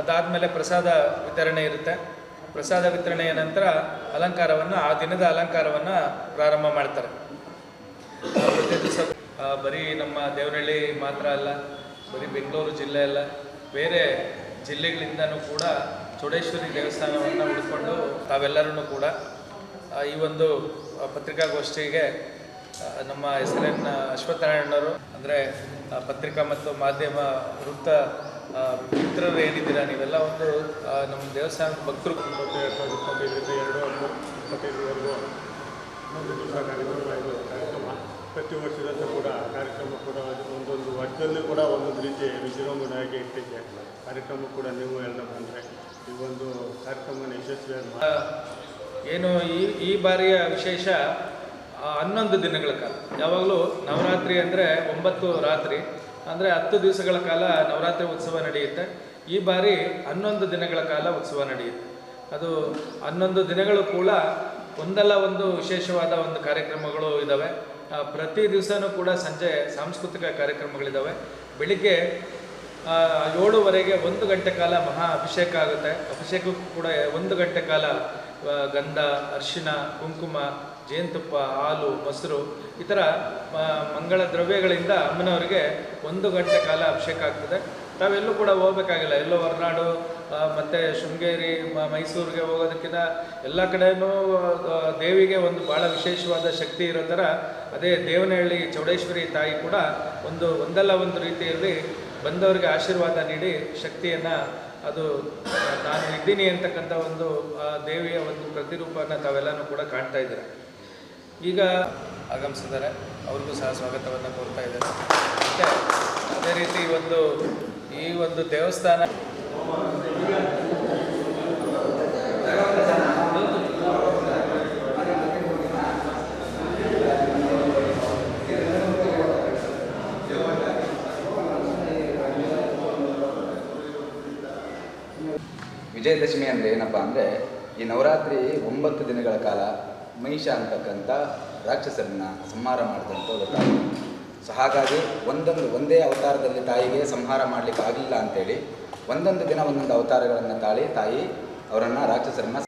ಅದಾದಮೇಲೆ ಪ್ರಸಾದ ವಿತರಣೆ ಇರುತ್ತೆ. ಪ್ರಸಾದ ವಿತರಣೆಯ ನಂತರ ಅಲಂಕಾರವನ್ನು, ಆ ದಿನದ ಅಲಂಕಾರವನ್ನು ಪ್ರಾರಂಭ ಮಾಡ್ತಾರೆ. ಪ್ರತಿ ದಿವಸ ಬರೀ ನಮ್ಮ ದೇವನಹಳ್ಳಿ ಮಾತ್ರ ಅಲ್ಲ, ಬರೀ ಬೆಂಗಳೂರು ಜಿಲ್ಲೆ ಅಲ್ಲ, ಬೇರೆ ಜಿಲ್ಲೆಗಳಿಂದನೂ ಕೂಡ ಚೋಡೇಶ್ವರಿ ದೇವಸ್ಥಾನವನ್ನು ಉಳ್ಕೊಂಡು ತಾವೆಲ್ಲರೂ ಕೂಡ ಈ ಒಂದು ಪತ್ರಿಕಾಗೋಷ್ಠಿಗೆ ನಮ್ಮ ಎಸ್ ಎನ್ ಅಶ್ವತ್ಥನಾರಾಯಣರು ಅಂದರೆ ಪತ್ರಿಕಾ ಮತ್ತು ಮಾಧ್ಯಮ ವೃತ್ತ ಮಿತ್ರರು ಏನಿದ್ದೀರಾ? ನೀವೆಲ್ಲ ಒಂದು ನಮ್ಮ ದೇವಸ್ಥಾನ ಭಕ್ತರು ಇಪ್ಪತ್ತೆರಡು ಇಪ್ಪತ್ತೈದರಿಂದ ಎರಡು ಹತ್ತು ಇಪ್ಪತ್ತೈದರವರೆಗೂ ಒಂದು ದಿವಸ ಕಾರ್ಯಕ್ರಮ ಕಾರ್ಯಕ್ರಮ ಪ್ರತಿ ವರ್ಷದಂತೆ ಕೂಡ ಕಾರ್ಯಕ್ರಮ ಕೂಡ ಒಂದೊಂದು ವರ್ಷದಲ್ಲೂ ಕೂಡ ಒಂದೊಂದು ರೀತಿ ವಿಜೃಂಭಣೆಯಾಗಿ ಇಟ್ಟಿದ್ದೆ ಕಾರ್ಯಕ್ರಮ ಕೂಡ ನೀವು ಎಲ್ಲ ಬಂದರೆ ಈ ಒಂದು ಕಾರ್ಯಕ್ರಮನ ಯಶಸ್ವಿಯಾಗಿ ಏನು ಈ ಈ ಬಾರಿಯ ವಿಶೇಷ ಹನ್ನೊಂದು ದಿನಗಳ ಕಾಲ. ಯಾವಾಗಲೂ ನವರಾತ್ರಿ ಅಂದರೆ ಒಂಬತ್ತು ರಾತ್ರಿ. ಅಂದರೆ ಹತ್ತು ದಿವಸಗಳ ಕಾಲ ನವರಾತ್ರಿ ಉತ್ಸವ ನಡೆಯುತ್ತೆ. ಈ ಬಾರಿ ಹನ್ನೊಂದು ದಿನಗಳ ಕಾಲ ಉತ್ಸವ ನಡೆಯುತ್ತೆ. ಅದು ಹನ್ನೊಂದು ದಿನಗಳು ಕೂಡ ಒಂದಲ್ಲ ಒಂದು ವಿಶೇಷವಾದ ಒಂದು ಕಾರ್ಯಕ್ರಮಗಳು ಇದ್ದಾವೆ ಪ್ರತಿ ದಿವಸನೂ ಕೂಡ ಸಂಜೆ ಸಾಂಸ್ಕೃತಿಕ ಕಾರ್ಯಕ್ರಮಗಳಿದ್ದಾವೆ ಬೆಳಿಗ್ಗೆ ಏಳುವರೆಗೆ ಒಂದು ಗಂಟೆ ಕಾಲ ಮಹಾ ಅಭಿಷೇಕ ಆಗುತ್ತೆ. ಅಭಿಷೇಕಕ್ಕೂ ಕೂಡ ಒಂದು ಗಂಟೆ ಕಾಲ ಗಂಧ, ಅರಿಶಿನ, ಕುಂಕುಮ, ಜೇನುತುಪ್ಪ, ಹಾಲು, ಮೊಸರು ಈ ಥರ ಮಂಗಳ ದ್ರವ್ಯಗಳಿಂದ ಅಮ್ಮನವರಿಗೆ ಒಂದು ಗಂಟೆ ಕಾಲ ಅಭಿಷೇಕ ಆಗ್ತದೆ. ತಾವೆಲ್ಲೂ ಕೂಡ ಹೋಗ್ಬೇಕಾಗಿಲ್ಲ. ಎಲ್ಲೋ ಹೊರನಾಡು ಮತ್ತು ಶೃಂಗೇರಿ ಮೈಸೂರಿಗೆ ಹೋಗೋದಕ್ಕಿಂತ ಎಲ್ಲ ಕಡೆಯೂ ದೇವಿಗೆ ಒಂದು ಭಾಳ ವಿಶೇಷವಾದ ಶಕ್ತಿ ಇರೋ ಥರ ಅದೇ ದೇವನಹಳ್ಳಿ ಚೌಡೇಶ್ವರಿ ತಾಯಿ ಕೂಡ ಒಂದು ಒಂದಲ್ಲ ಒಂದು ರೀತಿಯಲ್ಲಿ ಬಂದವರಿಗೆ ಆಶೀರ್ವಾದ ನೀಡಿ ಶಕ್ತಿಯನ್ನು ಅದು ನಾನು ಇದ್ದೀನಿ ಅಂತಕ್ಕಂಥ ಒಂದು ದೇವಿಯ ಒಂದು ಪ್ರತಿರೂಪನ ತಾವೆಲ್ಲನೂ ಕೂಡ ಕಾಣ್ತಾ ಇದ್ದಾರೆ? ಈಗ ಆಗಮಿಸಿದ್ದಾರೆ ಅವ್ರಿಗೂ ಸಹ ಸ್ವಾಗತವನ್ನು ಕೋರ್ತಾ ಇದ್ದಾರೆ ಅದೇ ರೀತಿ ಒಂದು, ಈ ಒಂದು ದೇವಸ್ಥಾನ ವಿಜಯದಶಮಿ ಅಂದರೆ ಏನಪ್ಪ ಅಂದರೆ ಈ ನವರಾತ್ರಿ ಒಂಬತ್ತು ದಿನಗಳ ಕಾಲ ಮಹಿಷ ಅಂತಕ್ಕಂಥ ರಾಕ್ಷಸರನ್ನ ಸಂಹಾರ ಮಾಡಿದಂಥ ತಾಯಿ ಸೊ ಹಾಗಾಗಿ ಒಂದೊಂದು ಒಂದೇ ಅವತಾರದಲ್ಲಿ ತಾಯಿಗೆ ಸಂಹಾರ ಮಾಡಲಿಕ್ಕೆ ಆಗಲಿಲ್ಲ ಅಂತೇಳಿ ಒಂದೊಂದು ದಿನ ಒಂದೊಂದು ಅವತಾರಗಳನ್ನು ತಾಳಿ ತಾಯಿ ಅವರನ್ನು ರಾಕ್ಷಸರನ್ನ